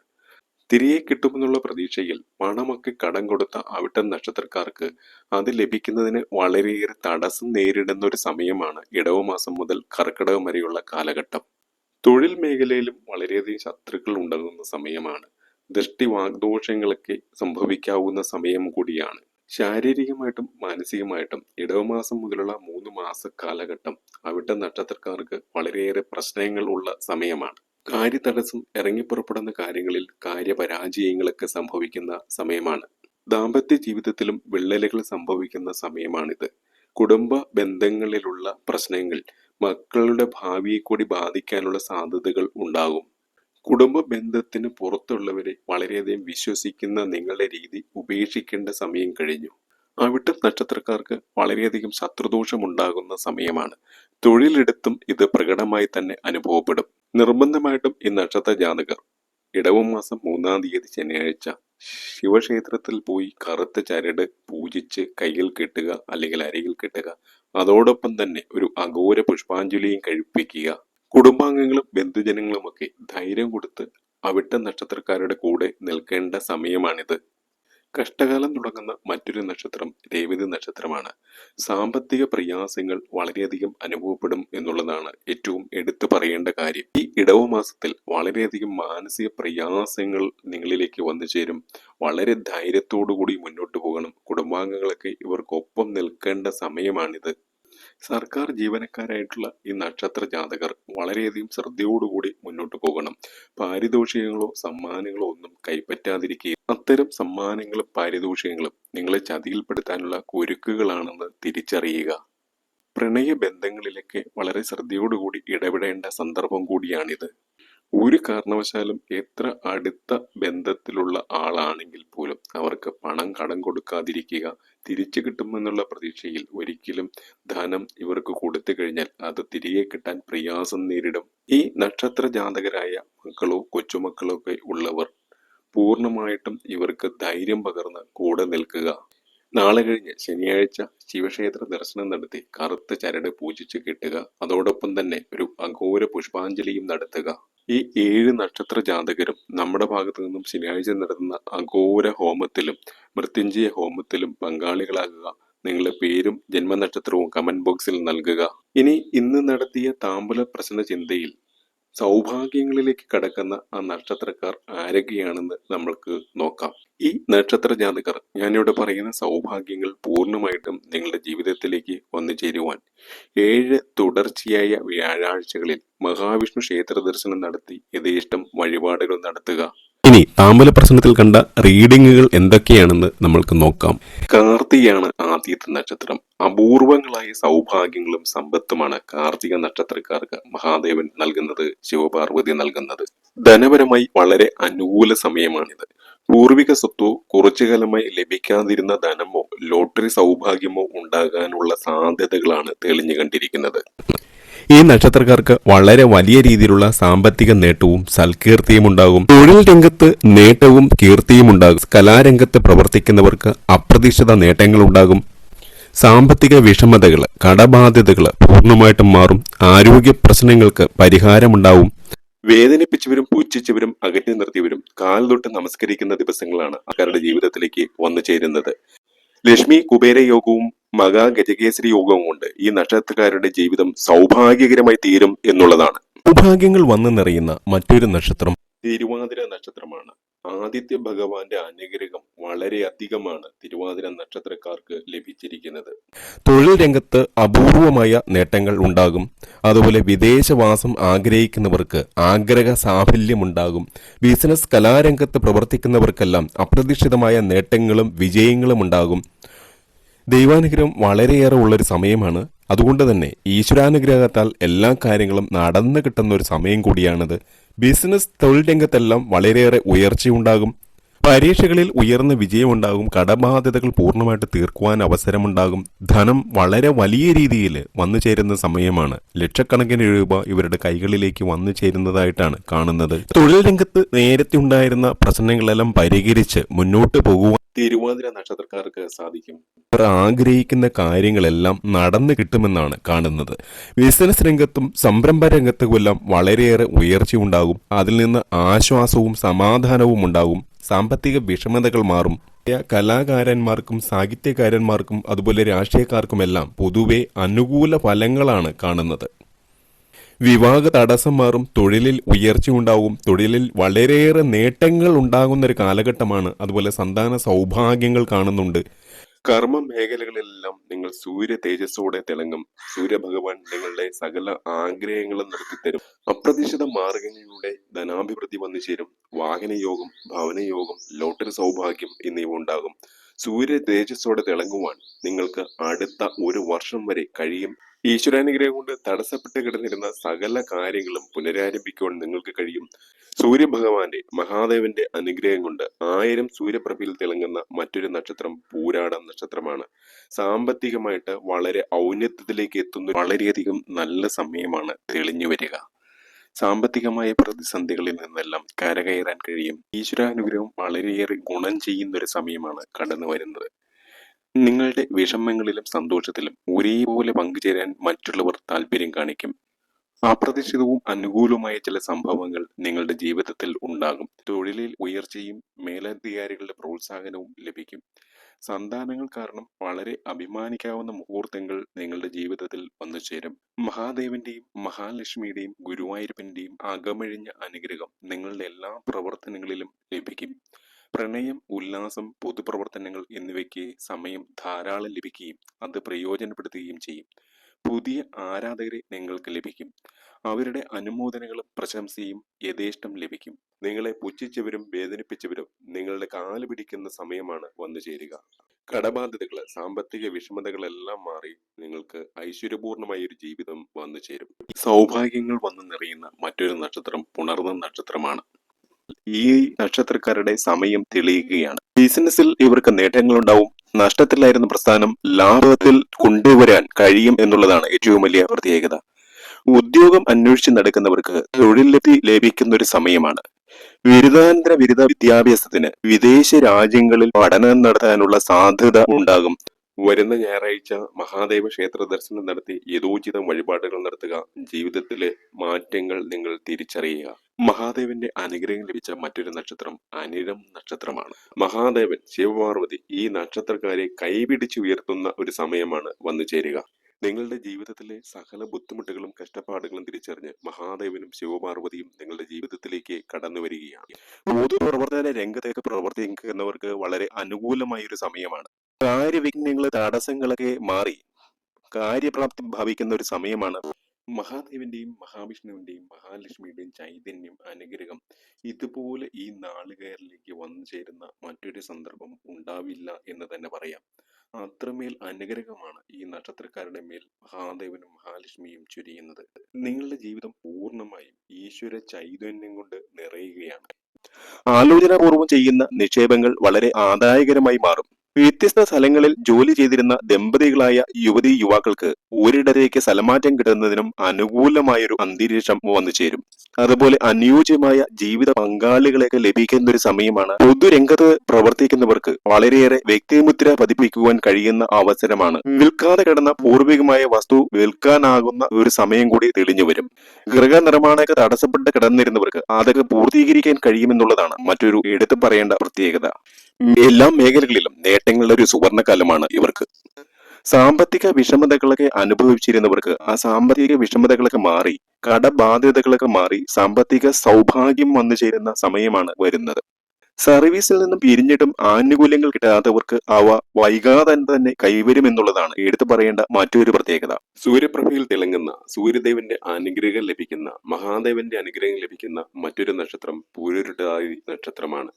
A: തിരികെ കിട്ടുമെന്നുള്ള പ്രതീക്ഷയിൽ പണമൊക്കെ കടം കൊടുത്ത അവിട്ടം നക്ഷത്രക്കാർക്ക് അത് ലഭിക്കുന്നതിന് വളരെയേറെ തടസ്സം നേരിടുന്ന ഒരു സമയമാണ് ഇടവമാസം മുതൽ കർക്കിടകം വരെയുള്ള കാലഘട്ടം. തൊഴിൽ മേഖലയിലും വളരെയധികം ശത്രുക്കൾ ഉണ്ടാകുന്ന സമയമാണ്. ദൃഷ്ടി വാഗ്ദോഷങ്ങളൊക്കെ സംഭവിക്കാവുന്ന സമയം കൂടിയാണ്. ശാരീരികമായിട്ടും മാനസികമായിട്ടും ഇടവമാസം മുതലുള്ള മൂന്ന് മാസ കാലഘട്ടം അവിട്ട നക്ഷത്രക്കാർക്ക് വളരെയേറെ പ്രശ്നങ്ങൾ ഉള്ള സമയമാണ്. കാര്യതടസ്സം ഇറങ്ങിപ്പുറപ്പെടുന്ന കാര്യങ്ങളിൽ കാര്യപരാജയങ്ങളൊക്കെ സംഭവിക്കുന്ന സമയമാണ്. ദാമ്പത്യ ജീവിതത്തിലും വിള്ളലുകൾ സംഭവിക്കുന്ന സമയമാണിത്. കുടുംബ ബന്ധങ്ങളിലുള്ള പ്രശ്നങ്ങൾ മക്കളുടെ ഭാവിയെ കൂടി ബാധിക്കാനുള്ള സാധ്യതകൾ ഉണ്ടാകും. കുടുംബ ബന്ധത്തിന് പുറത്തുള്ളവരെ വളരെയധികം വിശ്വസിക്കുന്ന നിങ്ങളുടെ രീതി ഉപേക്ഷിക്കേണ്ട സമയം കഴിഞ്ഞു. അവിട്ട നക്ഷത്രക്കാർക്ക് വളരെയധികം ശത്രുദോഷം ഉണ്ടാകുന്ന സമയമാണ്. തൊഴിലെടുത്തും ഇത് പ്രകടമായി തന്നെ അനുഭവപ്പെടും. നിർബന്ധമായിട്ടും ഈ നക്ഷത്ര ജാതകർ ഇടവം മാസം മൂന്നാം തീയതി ശനിയാഴ്ച ശിവക്ഷേത്രത്തിൽ പോയി കറുത്ത ചരട് പൂജിച്ച് കയ്യിൽ കെട്ടുക അല്ലെങ്കിൽ അരയിൽ കെട്ടുക. അതോടൊപ്പം തന്നെ ഒരു അഘോര പുഷ്പാഞ്ജലിയും കഴിപ്പിക്കുക. കുടുംബാംഗങ്ങളും ബന്ധുജനങ്ങളുമൊക്കെ ധൈര്യം കൊടുത്ത് അവിട്ട നക്ഷത്രക്കാരുടെ കൂടെ നിൽക്കേണ്ട സമയമാണിത്. കഷ്ടകാലം തുടങ്ങുന്ന മറ്റൊരു നക്ഷത്രം രേവതി നക്ഷത്രമാണ്. സാമ്പത്തിക പ്രയാസങ്ങൾ വളരെയധികം അനുഭവപ്പെടും എന്നുള്ളതാണ് ഏറ്റവും എടുത്തു പറയേണ്ട കാര്യം. ഈ ഇടവ മാസത്തിൽ വളരെയധികം മാനസിക പ്രയാസങ്ങൾ നിങ്ങളിലേക്ക് വന്നു ചേരും. വളരെ ധൈര്യത്തോടു കൂടി മുന്നോട്ട് പോകണം. കുടുംബാംഗങ്ങളൊക്കെ ഇവർക്കൊപ്പം നിൽക്കേണ്ട സമയമാണിത്. സർക്കാർ ജീവനക്കാരായിട്ടുള്ള ഈ നക്ഷത്ര ജാതകർ വളരെയധികം ശ്രദ്ധയോടുകൂടി മുന്നോട്ട് പോകണം. പാരിതോഷികങ്ങളോ സമ്മാനങ്ങളോ ഒന്നും കൈപ്പറ്റാതിരിക്കുക അത്തരം സമ്മാനങ്ങളും പാരിതോഷികങ്ങളും നിങ്ങളെ ചതിയിൽപ്പെടുത്താനുള്ള കുരുക്കുകളാണെന്ന് തിരിച്ചറിയുക. പ്രണയ ബന്ധങ്ങളിലൊക്കെ വളരെ ശ്രദ്ധയോടുകൂടി ഇടപെടേണ്ട സന്ദർഭം കൂടിയാണിത്. ഒരു കാരണവശാലും എത്ര അടുത്ത ബന്ധത്തിലുള്ള ആളാണെങ്കിൽ പോലും അവർക്ക് പണം കടം കൊടുക്കാതിരിക്കുക തിരിച്ചു കിട്ടുമെന്നുള്ള പ്രതീക്ഷയിൽ ഒരിക്കലും ധനം ഇവർക്ക് കൊടുത്തു കഴിഞ്ഞാൽ അത് തിരികെ കിട്ടാൻ പ്രയാസം നേരിടും. ഈ നക്ഷത്ര ജാതകരായ മക്കളോ കൊച്ചുമക്കളോ ഒക്കെ ഉള്ളവർ പൂർണമായിട്ടും ഇവർക്ക് ധൈര്യം പകർന്ന് കൂടെ നിൽക്കുക. നാളെ കഴിഞ്ഞ് ശനിയാഴ്ച ശിവക്ഷേത്ര ദർശനം നടത്തി കറുത്ത ചരട് പൂജിച്ച് കെട്ടുക. അതോടൊപ്പം തന്നെ ഒരു അഘോര പുഷ്പാഞ്ജലിയും നടത്തുക. ഈ ഏഴ് നക്ഷത്ര ജാതകരും നമ്മുടെ ഭാഗത്തു നിന്നും ശനിയാഴ്ച നടത്തുന്ന അഘോര ഹോമത്തിലും മൃത്യുഞ്ജയ ഹോമത്തിലും പങ്കാളികളാകുക. നിങ്ങളുടെ പേരും ജന്മനക്ഷത്രവും കമന്റ് ബോക്സിൽ നൽകുക. ഇനി ഇന്ന് നടത്തിയ താമ്പല പ്രശ്ന ചിന്തയിൽ സൗഭാഗ്യങ്ങളിലേക്ക് കടക്കുന്ന ആ നക്ഷത്രക്കാർ ആരൊക്കെയാണെന്ന് നമ്മൾക്ക് നോക്കാം. ഈ നക്ഷത്ര ജാതകർ ഞാനിവിടെ പറയുന്ന സൗഭാഗ്യങ്ങൾ പൂർണമായിട്ടും നിങ്ങളുടെ ജീവിതത്തിലേക്ക് വന്നു ചേരുവാൻ ഏഴ് തുടർച്ചയായ വ്യാഴാഴ്ചകളിൽ മഹാവിഷ്ണു ക്ഷേത്ര ദർശനം നടത്തി യഥേഷ്ടം വഴിപാടുകൾ നടത്തുക. ഇനി താമ്പല പ്രശ്നത്തിൽ കണ്ട റീഡിങ്ങുകൾ എന്തൊക്കെയാണെന്ന് നമ്മൾക്ക് നോക്കാം. കാർത്തികയാണ് ആദ്യത്തെ നക്ഷത്രം. അപൂർവങ്ങളായ സൗഭാഗ്യങ്ങളും സമ്പത്തുമാണ് കാർത്തിക നക്ഷത്രക്കാർക്ക് മഹാദേവൻ നൽകുന്നത് ശിവപാർവതി നൽകുന്നത്. ധനപരമായി വളരെ അനുകൂല സമയമാണിത്. പൂർവിക സ്വത്തോ കുറച്ചു കാലമായി ലഭിക്കാതിരുന്ന ധനമോ ലോട്ടറി സൗഭാഗ്യമോ ഉണ്ടാകാനുള്ള സാധ്യതകളാണ് തെളിഞ്ഞു കണ്ടിരിക്കുന്നത്.
B: ഈ നക്ഷത്രക്കാർക്ക് വളരെ വലിയ രീതിയിലുള്ള സാമ്പത്തിക നേട്ടവും സൽകീർത്തിയും ഉണ്ടാകും തൊഴിൽ രംഗത്ത് നേട്ടവും കീർത്തിയും ഉണ്ടാകും കലാരംഗത്ത് പ്രവർത്തിക്കുന്നവർക്ക് അപ്രതീക്ഷിത നേട്ടങ്ങൾ ഉണ്ടാകും സാമ്പത്തിക വിഷമതകൾ കടബാധ്യതകൾ പൂർണമായിട്ടും മാറും. ആരോഗ്യ പ്രശ്നങ്ങൾക്ക് പരിഹാരമുണ്ടാവും.
A: വേദനിപ്പിച്ചവരും പുച്ഛിച്ചവരും അകറ്റി നിർത്തിയവരും കാൽ തൊട്ട് നമസ്കരിക്കുന്ന ദിവസങ്ങളാണ് ആൾക്കാരുടെ ജീവിതത്തിലേക്ക് വന്നു ചേരുന്നത്. ലക്ഷ്മി കുബേര യോഗവും മകാ യോഗം യോഗവും കൊണ്ട് ഈ നക്ഷത്രക്കാരുടെ ജീവിതം സൗഭാഗ്യകരമായി തീരും എന്നുള്ളതാണ്.
B: സൗഭാഗ്യങ്ങൾ വന്നു നിറയുന്ന മറ്റൊരു നക്ഷത്രം
A: തിരുവാതിര നക്ഷത്രമാണ്. ആദിത്യ ഭഗവാന്റെ അനുഗ്രഹം വളരെ അധികമാണ് തിരുവാതിര നക്ഷത്രക്കാർക്ക് ലഭിച്ചിരിക്കുന്നത്.
B: തൊഴിൽ രംഗത്ത് അപൂർവമായ നേട്ടങ്ങൾ ഉണ്ടാകും. അതുപോലെ വിദേശവാസം ആഗ്രഹിക്കുന്നവർക്ക് ആഗ്രഹ സാഫല്യമുണ്ടാകും. ബിസിനസ് കലാരംഗത്ത് പ്രവർത്തിക്കുന്നവർക്കെല്ലാം അപ്രതീക്ഷിതമായ നേട്ടങ്ങളും വിജയങ്ങളും ഉണ്ടാകും ദൈവാനുഗ്രഹം വളരെയേറെ ഉള്ളൊരു സമയമാണ്. അതുകൊണ്ട് തന്നെ ഈശ്വരാനുഗ്രഹത്താൽ എല്ലാ കാര്യങ്ങളും നടന്നു കിട്ടുന്ന ഒരു സമയം കൂടിയാണിത്. ബിസിനസ് തൊഴിൽ രംഗത്തെല്ലാം വളരെയേറെ ഉയർച്ചയുണ്ടാകും. പരീക്ഷകളിൽ ഉയർന്ന വിജയമുണ്ടാകും കടബാധ്യതകൾ പൂർണമായിട്ട് തീർക്കുവാൻ അവസരമുണ്ടാകും. ധനം വളരെ വലിയ രീതിയിൽ വന്നു ചേരുന്ന സമയമാണ്. ലക്ഷക്കണക്കിന് രൂപ ഇവരുടെ കൈകളിലേക്ക് വന്നു ചേരുന്നതായിട്ടാണ് കാണുന്നത്. തൊഴിൽ രംഗത്ത് നേരത്തെ ഉണ്ടായിരുന്ന പ്രശ്നങ്ങളെല്ലാം പരിഹരിച്ച് മുന്നോട്ട് പോകുവാൻ
A: തിരുവാതിര നക്ഷത്രക്കാർക്ക് സാധിക്കും.
B: അവർ ആഗ്രഹിക്കുന്ന കാര്യങ്ങളെല്ലാം നടന്നു കിട്ടുമെന്നാണ് കാണുന്നത്. ബിസിനസ് രംഗത്തും സംരംഭ രംഗത്തുമെല്ലാം വളരെയേറെ ഉയർച്ചയുണ്ടാകും. അതിൽ നിന്ന് ആശ്വാസവും സമാധാനവും ഉണ്ടാകും. സാമ്പത്തിക വിഷമതകൾ മാറും. കലാകാരന്മാർക്കും സാഹിത്യകാരന്മാർക്കും അതുപോലെ രാഷ്ട്രീയക്കാർക്കുമെല്ലാം പൊതുവെ അനുകൂല ഫലങ്ങളാണ് കാണുന്നത്. വിവാഹ തടസ്സം മാറും തൊഴിലിൽ ഉയർച്ചയുണ്ടാവും തൊഴിലിൽ വളരെയേറെ നേട്ടങ്ങൾ ഉണ്ടാകുന്ന ഒരു കാലഘട്ടമാണ് അതുപോലെ സന്താന സൗഭാഗ്യങ്ങൾ കാണുന്നുണ്ട്.
A: കർമ്മ മേഖലകളിലെല്ലാം നിങ്ങൾ സൂര്യ തേജസ്സോടെ തിളങ്ങും. സൂര്യഭഗവാൻ നിങ്ങളുടെ സകല ആഗ്രഹങ്ങളും നടത്തിത്തരും അപ്രതീക്ഷിത മാർഗങ്ങളിലൂടെ ധനാഭിവൃദ്ധി വന്നു ചേരും. വാഹനയോഗം ഭവനയോഗം ലോട്ടറി സൗഭാഗ്യം എന്നിവ ഉണ്ടാകും. സൂര്യ തേജസ്സോടെ തിളങ്ങുവാൻ നിങ്ങൾക്ക് അടുത്ത ഒരു വർഷം വരെ കഴിയും. ഈശ്വരാനുഗ്രഹം കൊണ്ട് തടസ്സപ്പെട്ട് കിടന്നിരുന്ന സകല കാര്യങ്ങളും പുനരാരംഭിക്കുവാൻ നിങ്ങൾക്ക് കഴിയും. സൂര്യഭഗവാന്റെ മഹാദേവന്റെ അനുഗ്രഹം കൊണ്ട് ആയിരം സൂര്യപ്രഭയിൽ തിളങ്ങുന്ന മറ്റൊരു നക്ഷത്രം പൂരാട നക്ഷത്രമാണ്. സാമ്പത്തികമായിട്ട് വളരെ ഔന്നത്യത്തിലേക്ക് എത്തുന്ന വളരെയധികം നല്ല സമയമാണ് തെളിഞ്ഞു വരിക. സാമ്പത്തികമായ പ്രതിസന്ധികളിൽ നിന്നെല്ലാം കരകയറാൻ കഴിയും. ഈശ്വരാനുഗ്രഹം വളരെയേറെ ഗുണം ചെയ്യുന്ന ഒരു സമയമാണ് കടന്നു വരുന്നത് നിങ്ങളുടെ വിഷമങ്ങളിലും സന്തോഷത്തിലും ഒരേപോലെ പങ്കുചേരാൻ മറ്റുള്ളവർ താല്പര്യം കാണിക്കും. അപ്രതീക്ഷിതവും അനുകൂലവുമായ ചില സംഭവങ്ങൾ നിങ്ങളുടെ ജീവിതത്തിൽ ഉണ്ടാകും. തൊഴിലിൽ ഉയർച്ചയും മേലധികാരികളുടെ പ്രോത്സാഹനവും ലഭിക്കും. സന്താനങ്ങൾ കാരണം വളരെ അഭിമാനിക്കാവുന്ന മുഹൂർത്തങ്ങൾ നിങ്ങളുടെ ജീവിതത്തിൽ വന്നു ചേരും. മഹാദേവന്റെയും മഹാലക്ഷ്മിയുടെയും ഗുരുവായൂരപ്പന്റെയും അകമഴിഞ്ഞ അനുഗ്രഹം നിങ്ങളുടെ എല്ലാ പ്രവർത്തനങ്ങളിലും ലഭിക്കും. പ്രണയം ഉല്ലാസം പൊതുപ്രവർത്തനങ്ങൾ എന്നിവയ്ക്ക് സമയം ധാരാളം ലഭിക്കുകയും അത് പ്രയോജനപ്പെടുത്തുകയും ചെയ്യും. പുതിയ ആരാധകരെ നിങ്ങൾക്ക് ലഭിക്കും. അവരുടെ അനുമോദനങ്ങളും പ്രശംസയും യഥേഷ്ടം ലഭിക്കും. നിങ്ങളെ പുച്ഛിച്ചവരും വേദനിപ്പിച്ചവരും നിങ്ങളുടെ കാൽ പിടിക്കുന്ന സമയമാണ് വന്നു ചേരുക. കടബാധ്യതകൾ സാമ്പത്തിക വിഷമതകളെല്ലാം മാറി നിങ്ങൾക്ക് ഐശ്വര്യപൂർണമായ ഒരു ജീവിതം വന്നു ചേരും. സൗഭാഗ്യങ്ങൾ വന്നു നിറയുന്ന മറ്റൊരു നക്ഷത്രം പുണർന്ന നക്ഷത്രമാണ്. ഈ നക്ഷത്രക്കാരുടെ സമയം തെളിയുകയാണ്. ബിസിനസ്സിൽ ഇവർക്ക് നേട്ടങ്ങളുണ്ടാവും. നഷ്ടത്തിലായിരുന്ന പ്രസ്ഥാനം ലാഭത്തിൽ കൊണ്ടുവരാൻ കഴിയും എന്നുള്ളതാണ് ഏറ്റവും വലിയ പ്രത്യേകത. ഉദ്യോഗം അന്വേഷിച്ച് നടക്കുന്നവർക്ക് തൊഴിൽ ലഭ്യ ലഭിക്കുന്ന ഒരു സമയമാണ്. ബിരുദാനന്തര ബിരുദ വിദ്യാഭ്യാസത്തിന് വിദേശ രാജ്യങ്ങളിൽ പഠനം നടത്താനുള്ള സാധ്യത ഉണ്ടാകും. വരുന്ന ഞായറാഴ്ച മഹാദേവ ക്ഷേത്ര ദർശനം നടത്തി യഥോചിതം വഴിപാടുകൾ നടത്തുക ജീവിതത്തിലെ മാറ്റങ്ങൾ നിങ്ങൾ തിരിച്ചറിയുക. മഹാദേവന്റെ അനുഗ്രഹം ലഭിച്ച മറ്റൊരു നക്ഷത്രം അനിഴം നക്ഷത്രമാണ്. മഹാദേവൻ ശിവപാർവതി ഈ നക്ഷത്രക്കാരെ കൈപിടിച്ചു ഉയർത്തുന്ന ഒരു സമയമാണ് വന്നു ചേരുക. നിങ്ങളുടെ ജീവിതത്തിലെ സകല ബുദ്ധിമുട്ടുകളും കഷ്ടപ്പാടുകളും തിരിച്ചറിഞ്ഞ് മഹാദേവനും ശിവപാർവതിയും നിങ്ങളുടെ ജീവിതത്തിലേക്ക് കടന്നു വരികയാണ്. പൊതുപ്രവർത്തന രംഗത്തേക്ക് പ്രവർത്തിക്കുന്നവർക്ക് വളരെ അനുകൂലമായ ഒരു സമയമാണ്. കാര്യവിഘ്നങ്ങൾ തടസ്സങ്ങളൊക്കെ മാറി കാര്യപ്രാപ്തി ഭാവിക്കുന്ന ഒരു സമയമാണ്. മഹാദേവന്റെയും മഹാവിഷ്ണുവിന്റെയും മഹാലക്ഷ്മിയുടെയും ചൈതന്യം അനുഗ്രഹം ഇതുപോലെ ഈ നാളുകയറിലേക്ക് വന്നു ചേരുന്ന മറ്റൊരു സന്ദർഭം ഉണ്ടാവില്ല എന്ന് തന്നെ പറയാം. അത്രമേൽ അനുഗ്രഹമാണ് ഈ നക്ഷത്രക്കാരുടെ മേൽ മഹാദേവനും മഹാലക്ഷ്മിയും ചൊരിയുന്നത്. നിങ്ങളുടെ ജീവിതം പൂർണമായും ഈശ്വര ചൈതന്യം കൊണ്ട് നിറയുകയാണ്. ആലോചനാപൂർവം ചെയ്യുന്ന നിക്ഷേപങ്ങൾ വളരെ ആദായകരമായി മാറും. വ്യത്യസ്ത സ്ഥലങ്ങളിൽ ജോലി ചെയ്തിരുന്ന ദമ്പതികളായ യുവതി യുവാക്കൾക്ക് ഒരിടത്തേക്ക് സ്ഥലമാറ്റം കിട്ടുന്നതിനും അനുകൂലമായൊരു അന്തരീക്ഷം വന്നു ചേരും. അതുപോലെ അനുയോജ്യമായ ജീവിത പങ്കാളികളെയൊക്കെ ലഭിക്കുന്ന ഒരു സമയമാണ് പൊതുരംഗത്ത് പ്രവർത്തിക്കുന്നവർക്ക് വളരെയേറെ വ്യക്തിമുദ്ര പതിപ്പിക്കുവാൻ കഴിയുന്ന അവസരമാണ്. വിൽക്കാതെ കിടന്ന പൂർവികമായ വസ്തു വിൽക്കാനാകുന്ന ഒരു സമയം കൂടി തെളിഞ്ഞു വരും ഗൃഹനിർമ്മാണമൊക്കെ തടസ്സപ്പെട്ട് കിടന്നിരുന്നവർക്ക് അതൊക്കെ പൂർത്തീകരിക്കാൻ കഴിയുമെന്നുള്ളതാണ് മറ്റൊരു എടുത്തു പറയേണ്ട പ്രത്യേകത. എല്ലാ മേഖലകളിലും നേട്ടങ്ങളുടെ ഒരു സുവർണകാലമാണ് ഇവർക്ക്. സാമ്പത്തിക വിഷമതകളൊക്കെ അനുഭവിച്ചിരുന്നവർക്ക് ആ സാമ്പത്തിക വിഷമതകളൊക്കെ മാറി കടബാധ്യതകളൊക്കെ മാറി സാമ്പത്തിക സൗഭാഗ്യം വന്നു ചേരുന്ന സമയമാണ് വരുന്നത്. സർവീസിൽ നിന്നും പിരിഞ്ഞിട്ടും ആനുകൂല്യങ്ങൾ കിട്ടാത്തവർക്ക് അവ വൈകാതെ തന്നെ കൈവരുമെന്നുള്ളതാണ് എടുത്തു പറയേണ്ട മറ്റൊരു പ്രത്യേകത. സൂര്യപ്രഭയിൽ തിളങ്ങുന്ന സൂര്യദേവന്റെ അനുഗ്രഹം ലഭിക്കുന്ന മഹാദേവന്റെ അനുഗ്രഹം ലഭിക്കുന്ന മറ്റൊരു നക്ഷത്രം പൂരുരുട്ടാതി നക്ഷത്രമാണ്.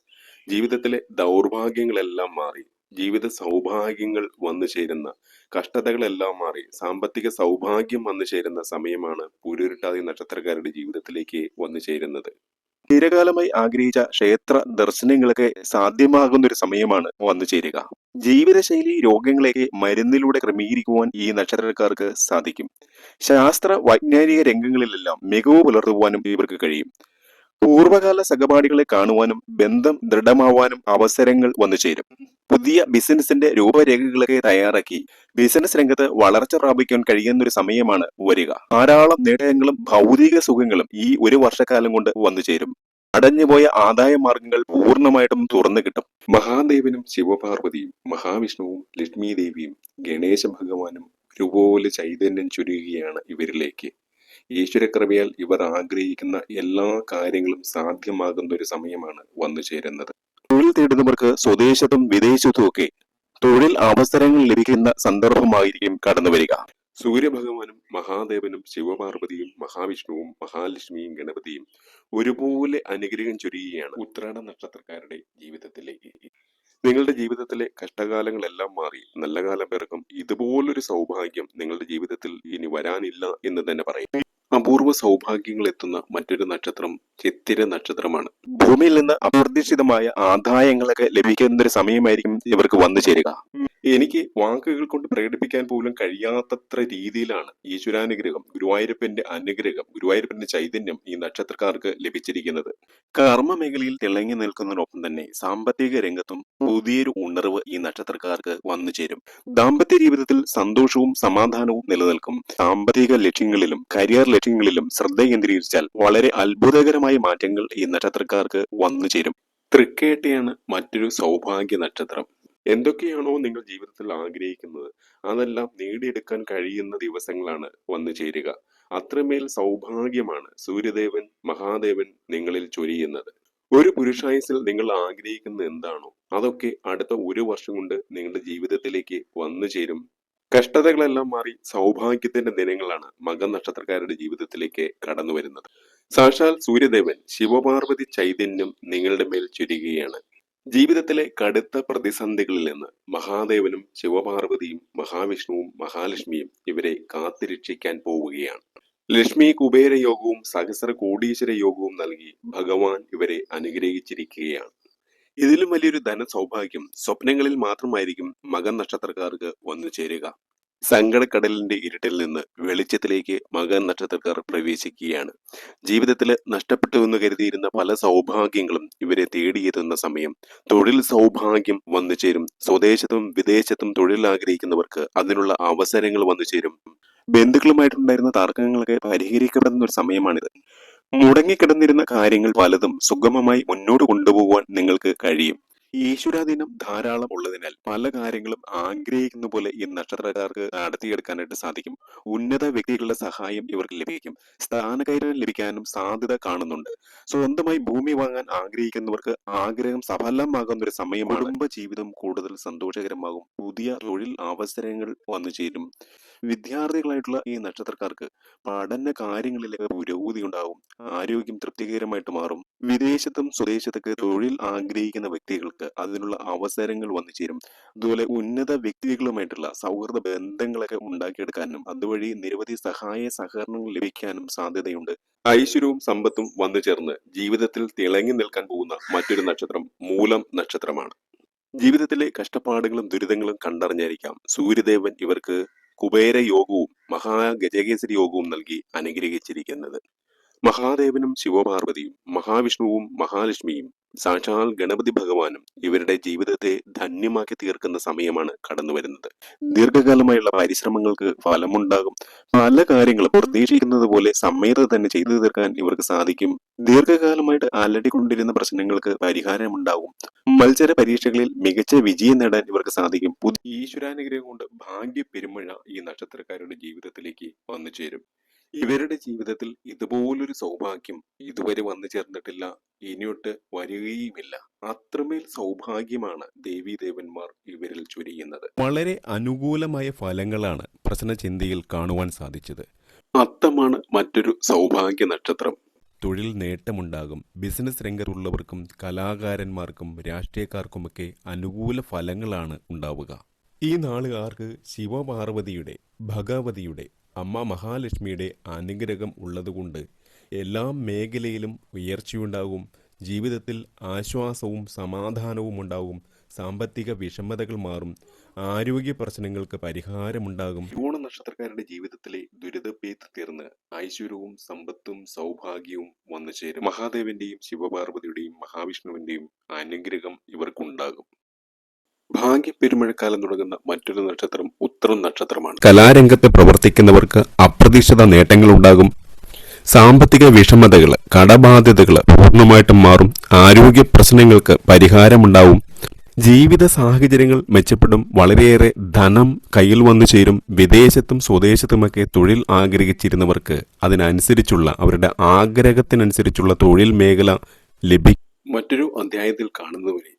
A: ജീവിതത്തിലെ ദൗർഭാഗ്യങ്ങളെല്ലാം മാറി ജീവിത സൗഭാഗ്യങ്ങൾ വന്നു ചേരുന്ന കഷ്ടതകളെല്ലാം മാറി സാമ്പത്തിക സൗഭാഗ്യം വന്നു ചേരുന്ന സമയമാണ് പൂരുരുട്ടാതി നക്ഷത്രക്കാരുടെ ജീവിതത്തിലേക്ക് വന്നു ചേരുന്നത്. ചിരകാലമായി ആഗ്രഹിച്ച ക്ഷേത്ര ദർശനങ്ങളൊക്കെ സാധ്യമാകുന്ന ഒരു സമയമാണ് വന്നു ചേരുക. ജീവിതശൈലി രോഗങ്ങളെയൊക്കെ മരുന്നിലൂടെ ക്രമീകരിക്കുവാൻ ഈ നക്ഷത്രക്കാർക്ക് സാധിക്കും. ശാസ്ത്ര വൈജ്ഞാനിക രംഗങ്ങളിലെല്ലാം മികവ് പുലർത്തുവാനും ഇവർക്ക് കഴിയും. പൂർവകാല സഹപാഠികളെ കാണുവാനും ബന്ധം ദൃഢമാവാനും അവസരങ്ങൾ വന്നു ചേരും. പുതിയ ബിസിനസിന്റെ രൂപരേഖകളൊക്കെ തയ്യാറാക്കി ബിസിനസ് രംഗത്ത് വളർച്ച പ്രാപിക്കാൻ കഴിയുന്ന ഒരു സമയമാണ് വരിക. ധാരാളം നേട്ടങ്ങളും ഭൗതിക സുഖങ്ങളും ഈ ഒരു വർഷക്കാലം കൊണ്ട് വന്നു ചേരും. അടഞ്ഞുപോയ ആദായ മാർഗങ്ങൾ പൂർണമായിട്ടും തുറന്നു കിട്ടും. മഹാദേവനും ശിവപാർവതിയും മഹാവിഷ്ണുവും ലക്ഷ്മി ദേവിയും ഗണേശ ഭഗവാനും ഒരുപോലെ ചൈതന്യം ചുരുകയാണ് ഇവരിലേക്ക്. ഈശ്വരകൃപയാൽ ഇവർ ആഗ്രഹിക്കുന്ന എല്ലാ കാര്യങ്ങളും സാധ്യമാകുന്ന ഒരു സമയമാണ് വന്നു ചേരുന്നത്. തൊഴിൽ തേടുന്നവർക്ക് സ്വദേശത്തും വിദേശത്തും ഒക്കെ തൊഴിൽ അവസരങ്ങൾ ലഭിക്കുന്ന സന്ദർഭമായിരിക്കും കടന്നു വരിക. സൂര്യഭഗവാനും മഹാദേവനും ശിവപാർവതിയും മഹാവിഷ്ണുവും മഹാലക്ഷ്മിയും ഗണപതിയും ഒരുപോലെ അനുഗ്രഹം ചൊരിയുകയാണ് ഉത്രാട നക്ഷത്രക്കാരുടെ ജീവിതത്തിലേക്ക്. നിങ്ങളുടെ ജീവിതത്തിലെ കഷ്ടകാലങ്ങളെല്ലാം മാറി നല്ല കാലം പിറക്കും. ഇതുപോലൊരു സൗഭാഗ്യം നിങ്ങളുടെ ജീവിതത്തിൽ ഇനി വരാനില്ല എന്ന് തന്നെ പറയും. അപൂർവ സൗഭാഗ്യങ്ങൾ എത്തുന്ന മറ്റൊരു നക്ഷത്രം ചിത്തിര നക്ഷത്രമാണ്. ഭൂമിയിൽ നിന്ന് അപ്രതീക്ഷിതമായ ആദായങ്ങളൊക്കെ ലഭിക്കുന്ന ഒരു സമയമായിരിക്കും ഇവർക്ക് വന്നു ചേരുക. എനിക്ക് വാക്കുകൾ കൊണ്ട് പ്രകടിപ്പിക്കാൻ പോലും കഴിയാത്തത്ര രീതിയിലാണ് ഈശ്വരാനുഗ്രഹം ഗുരുവായൂരപ്പന്റെ അനുഗ്രഹം ഗുരുവായൂരപ്പന്റെ ചൈതന്യം ഈ നക്ഷത്രക്കാർക്ക് ലഭിച്ചിരിക്കുന്നത്. കർമ്മ മേഖലയിൽ തിളങ്ങി നിൽക്കുന്നതിനൊപ്പം തന്നെ സാമ്പത്തിക രംഗത്തും പുതിയൊരു ഉണർവ് ഈ നക്ഷത്രക്കാർക്ക് വന്നു ചേരും. ദാമ്പത്യ ജീവിതത്തിൽ സന്തോഷവും സമാധാനവും നിലനിൽക്കും. സാമ്പത്തിക ലക്ഷ്യങ്ങളിലും കരിയർ ലക്ഷ്യങ്ങളിലും ശ്രദ്ധ കേന്ദ്രീകരിച്ചാൽ വളരെ അത്ഭുതകരമായ മാറ്റങ്ങൾ ഈ നക്ഷത്രക്കാർക്ക് വന്നു ചേരും. തൃക്കേട്ടയാണ് മറ്റൊരു സൗഭാഗ്യ നക്ഷത്രം. എന്തൊക്കെയാണോ നിങ്ങൾ ജീവിതത്തിൽ ആഗ്രഹിക്കുന്നത് അതെല്ലാം നേടിയെടുക്കാൻ കഴിയുന്ന ദിവസങ്ങളാണ് വന്നു ചേരുക. അത്രമേൽ സൗഭാഗ്യമാണ് സൂര്യദേവൻ മഹാദേവൻ നിങ്ങളിൽ ചൊരിയുന്നത്. ഒരു പുരുഷായുസിൽ നിങ്ങൾ ആഗ്രഹിക്കുന്ന എന്താണോ അതൊക്കെ അടുത്ത ഒരു വർഷം കൊണ്ട് നിങ്ങളുടെ ജീവിതത്തിലേക്ക് വന്നു ചേരും. കഷ്ടതകളെല്ലാം മാറി സൗഭാഗ്യത്തിന്റെ ദിനങ്ങളാണ് മകൻ നക്ഷത്രക്കാരുടെ ജീവിതത്തിലേക്ക് കടന്നു വരുന്നത് സാക്ഷാൽ സൂര്യദേവൻ ശിവപാർവതി ചൈതന്യം നിങ്ങളുടെ മേൽ ചുരുകയാണ് ജീവിതത്തിലെ കടുത്ത പ്രതിസന്ധികളിൽ നിന്ന് മഹാദേവനും ശിവപാർവതിയും മഹാവിഷ്ണുവും മഹാലക്ഷ്മിയും ഇവരെ കാത്തിരക്ഷിക്കാൻ പോവുകയാണ്. ലക്ഷ്മി കുബേര യോഗവും സഹസ്ര കോടീശ്വര യോഗവും നൽകി ഭഗവാൻ ഇവരെ അനുഗ്രഹിച്ചിരിക്കുകയാണ്. ഇതിലും വലിയൊരു ധന സൗഭാഗ്യം സ്വപ്നങ്ങളിൽ മാത്രമായിരിക്കും മകൻ നക്ഷത്രക്കാർക്ക് വന്നു ചേരുക. സങ്കടക്കടലിന്റെ ഇരുട്ടിൽ നിന്ന് വെളിച്ചത്തിലേക്ക് മകൻ നക്ഷത്രക്കാർ പ്രവേശിക്കുകയാണ്. ജീവിതത്തിൽ നഷ്ടപ്പെട്ടു എന്ന് കരുതിയിരുന്ന പല സൗഭാഗ്യങ്ങളും ഇവരെ തേടിയെത്തുന്ന സമയം. തൊഴിൽ സൗഭാഗ്യം വന്നു ചേരും. സ്വദേശത്തും വിദേശത്തും തൊഴിൽ ആഗ്രഹിക്കുന്നവർക്ക് അതിനുള്ള അവസരങ്ങൾ വന്നു ചേരും. ബന്ധുക്കളുമായിട്ടുണ്ടായിരുന്ന തർക്കങ്ങളൊക്കെ പരിഹരിക്കപ്പെടുന്ന ഒരു സമയമാണിത്. മുടങ്ങിക്കിടന്നിരുന്ന കാര്യങ്ങൾ പലതും സുഗമമായി മുന്നോട്ട് കൊണ്ടുപോകുവാൻ നിങ്ങൾക്ക് കഴിയും. ഈശ്വരാധീനം ധാരാളം ഉള്ളതിനാൽ പല കാര്യങ്ങളും ആഗ്രഹിക്കുന്ന പോലെ ഈ നക്ഷത്രക്കാർക്ക് നടത്തിയെടുക്കാനായിട്ട് സാധിക്കും. ഉന്നത വ്യക്തികളുടെ സഹായം ഇവർക്ക് ലഭിക്കും. സ്ഥാനകയറ്റം ലഭിക്കാനും സാധ്യത കാണുന്നുണ്ട്. സ്വന്തമായി ഭൂമി വാങ്ങാൻ ആഗ്രഹിക്കുന്നവർക്ക് ആഗ്രഹം സഫലമാകുന്ന ഒരു സമയം കുടുംബ ജീവിതം കൂടുതൽ സന്തോഷകരമാകും. പുതിയ തൊഴിൽ അവസരങ്ങൾ വന്നു ചേരും. വിദ്യാർത്ഥികളായിട്ടുള്ള ഈ നക്ഷത്രക്കാർക്ക് പഠന കാര്യങ്ങളിലെ പുരോഗതി ഉണ്ടാകും. ആരോഗ്യം തൃപ്തികരമായിട്ട് മാറും. വിദേശത്തും സ്വദേശത്തൊക്കെ തൊഴിൽ ആഗ്രഹിക്കുന്ന വ്യക്തികൾക്ക് അതിനുള്ള അവസരങ്ങൾ വന്നു ചേരും. അതുപോലെ ഉന്നത വ്യക്തികളുമായിട്ടുള്ള സൗഹൃദ ബന്ധങ്ങളൊക്കെ ഉണ്ടാക്കിയെടുക്കാനും അതുവഴി നിരവധി സഹായ സഹകരണങ്ങൾ ലഭിക്കാനും സാധ്യതയുണ്ട്. ഐശ്വര്യവും സമ്പത്തും വന്നു ചേർന്ന് ജീവിതത്തിൽ തിളങ്ങി നിൽക്കാൻ പോകുന്ന മറ്റൊരു നക്ഷത്രം മൂലം നക്ഷത്രമാണ്. ജീവിതത്തിലെ കഷ്ടപ്പാടുകളും ദുരിതങ്ങളും കണ്ടറിഞ്ഞായിരിക്കാം. സൂര്യദേവൻ ഇവർക്ക് കുബേര യോഗവും മഹാഗജകേസരി യോഗവും നൽകി അനുഗ്രഹിച്ചിരിക്കുന്നത്. മഹാദേവനും ശിവപാർവതിയും മഹാവിഷ്ണുവും മഹാലക്ഷ്മിയും സാക്ഷാൽ ഗണപതി ഭഗവാനും ഇവരുടെ ജീവിതത്തെ ധന്യമാക്കി തീർക്കുന്ന സമയമാണ് കടന്നു വരുന്നത്. ദീർഘകാലമായുള്ള പരിശ്രമങ്ങൾക്ക് ഫലമുണ്ടാകും. പല കാര്യങ്ങളും പ്രതീക്ഷിക്കുന്നത് പോലെ സമയത്ത് തന്നെ ചെയ്തു തീർക്കാൻ ഇവർക്ക് സാധിക്കും. ദീർഘകാലമായിട്ട് അലടിക്കൊണ്ടിരുന്ന പ്രശ്നങ്ങൾക്ക് പരിഹാരമുണ്ടാകും. മത്സര പരീക്ഷകളിൽ മികച്ച വിജയം നേടാൻ ഇവർക്ക് സാധിക്കും. പുതിയ ഈശ്വരാനുഗ്രഹം കൊണ്ട് ഭാഗ്യ പെരുമഴ ഈ നക്ഷത്രക്കാരുടെ ജീവിതത്തിലേക്ക് വന്നു ചേരും. ഇവരുടെ ജീവിതത്തിൽ ഇതുപോലൊരു സൗഭാഗ്യം ഇതുവരെ വന്നു ചേർന്നിട്ടില്ല. ഇനിയൊട്ട് വരികയുമില്ല. അത്രമേൽ സൗഭാഗ്യമാണ് ദേവീദേവന്മാർ ഇവരിൽ ചൊരിയുന്നത്.
B: വളരെ അനുകൂലമായ ഫലങ്ങളാണ് പ്രശ്നചിന്തയിൽ കാണുവാൻ സാധിച്ചത്.
A: അത്തമാണ് മറ്റൊരു സൗഭാഗ്യ നക്ഷത്രം.
B: തൊഴിൽ നേട്ടമുണ്ടാകും. ബിസിനസ് രംഗത്തുള്ളവർക്കും കലാകാരന്മാർക്കും രാഷ്ട്രീയക്കാർക്കുമൊക്കെ അനുകൂല ഫലങ്ങളാണ് ഉണ്ടാവുക. ഈ നാളുകാർക്ക് ശിവപാർവതിയുടെ ഭഗവതിയുടെ അമ്മ മഹാലക്ഷ്മിയുടെ അനുഗ്രഹം ഉള്ളതുകൊണ്ട് എല്ലാ മേഖലയിലും ഉയർച്ചയുണ്ടാകും. ജീവിതത്തിൽ ആശ്വാസവും സമാധാനവും ഉണ്ടാകും. സാമ്പത്തിക വിഷമതകൾ മാറും. ആരോഗ്യ പ്രശ്നങ്ങൾക്ക് പരിഹാരമുണ്ടാകും.
A: ഓണ നക്ഷത്രക്കാരുടെ ജീവിതത്തിലെ ദുരിതപ്പേത്ത് തീർന്ന് ഐശ്വര്യവും സമ്പത്തും സൗഭാഗ്യവും വന്നു ചേരും മഹാദേവന്റെയും ശിവപാർവതിയുടെയും മഹാവിഷ്ണുവിന്റെയും അനുഗ്രഹം ഇവർക്കുണ്ടാകും. ഭാഗ്യ പെരുമഴക്കാലം തുടങ്ങുന്ന മറ്റൊരു നക്ഷത്രം ഉത്തരം നക്ഷത്രമാണ്.
B: കലാരംഗത്ത് പ്രവർത്തിക്കുന്നവർക്ക് അപ്രതീക്ഷിത നേട്ടങ്ങൾ ഉണ്ടാകും. സാമ്പത്തിക വിഷമതകൾ കടബാധ്യതകൾ പൂർണമായിട്ടും മാറും. ആരോഗ്യ പ്രശ്നങ്ങൾക്ക് പരിഹാരമുണ്ടാവും. ജീവിത സാഹചര്യങ്ങൾ മെച്ചപ്പെടും. വളരെയേറെ ധനം കയ്യിൽ വന്നു ചേരും. വിദേശത്തും സ്വദേശത്തുമൊക്കെ തൊഴിൽ ആഗ്രഹിച്ചിരുന്നവർക്ക് അതിനനുസരിച്ചുള്ള അവരുടെ ആഗ്രഹത്തിനനുസരിച്ചുള്ള തൊഴിൽ മേഖല ലഭിക്കും
A: മറ്റൊരു അധ്യായത്തിൽ കാണുന്നവരെ